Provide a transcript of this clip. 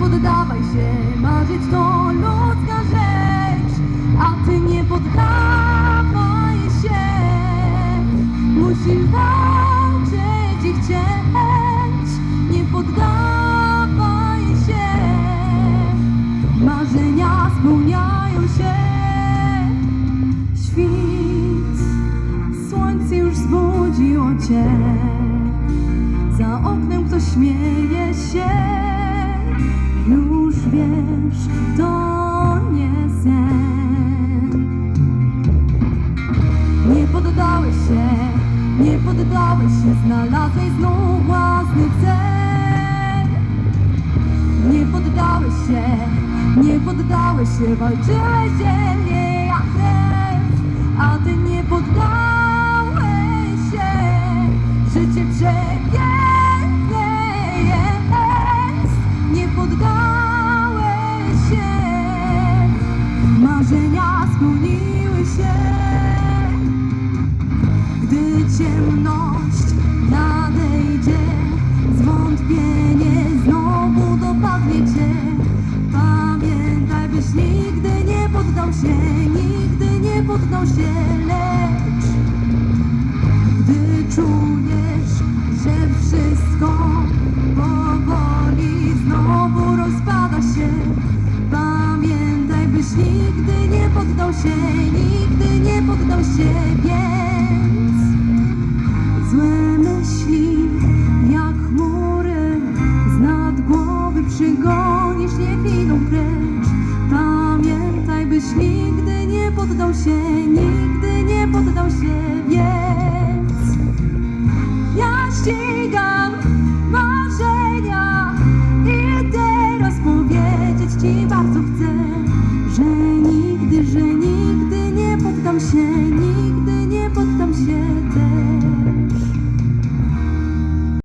poddawaj się, marzyć to ludzka rzecz, a ty nie poddawaj się. Musisz walczyć i chcieć, nie poddawaj się. Marzenia spełniają się. Świt, słońce już zbudziło cię. Wiesz, to nie sen. Nie poddałeś się, nie poddałeś się, znalazłeś znów własny cel. Nie poddałeś się, nie poddałeś się, walczyłeś dzielnie jak krew, a ty nie poddałeś się. Życie przepiękne Marzenia spełniły się. Gdy ciemność nadejdzie, zwątpienie znowu dopadnie cię. Pamiętaj, byś nigdy nie poddał się, nigdy nie poddał się, lecz gdy czujesz, poddał się, nigdy nie poddał się, więc złe myśli jak chmury z nad głowy przygonisz, niech idą precz. Pamiętaj, byś nigdy nie poddał się, nigdy nie poddał się, więc ja ścigam nigdy, że nigdy nie poddam się, nigdy